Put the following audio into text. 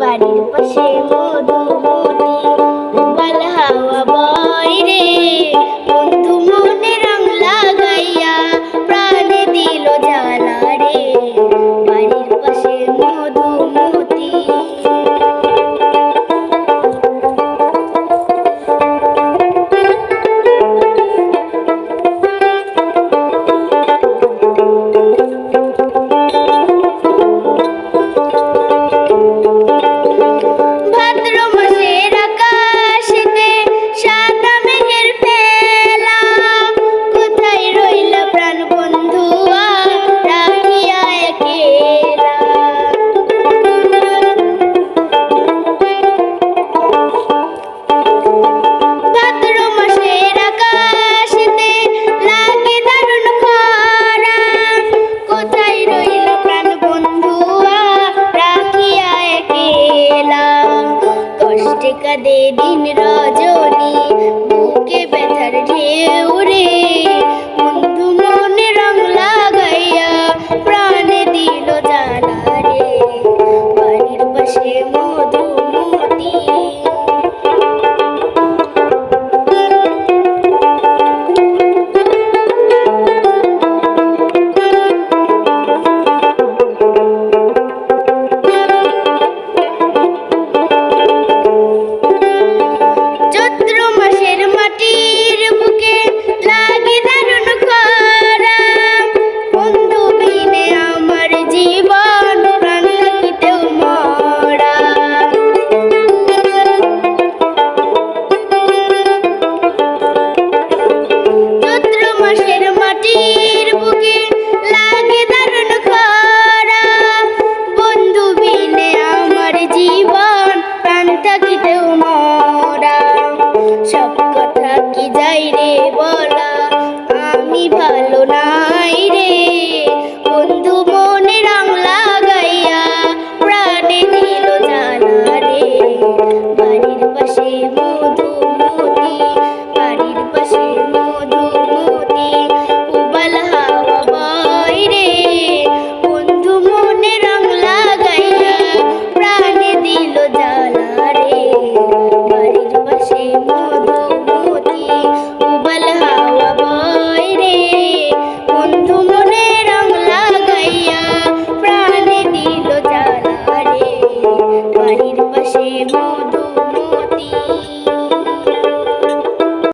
বাড়ির পাশে कदे दिन रोजोनी যাই রে বলা, আমি ভালো নাই রে। বন্ধু মনে রং লাগাইয়া প্রাণে দিল জানা রে। বাড়ির পাশে মধু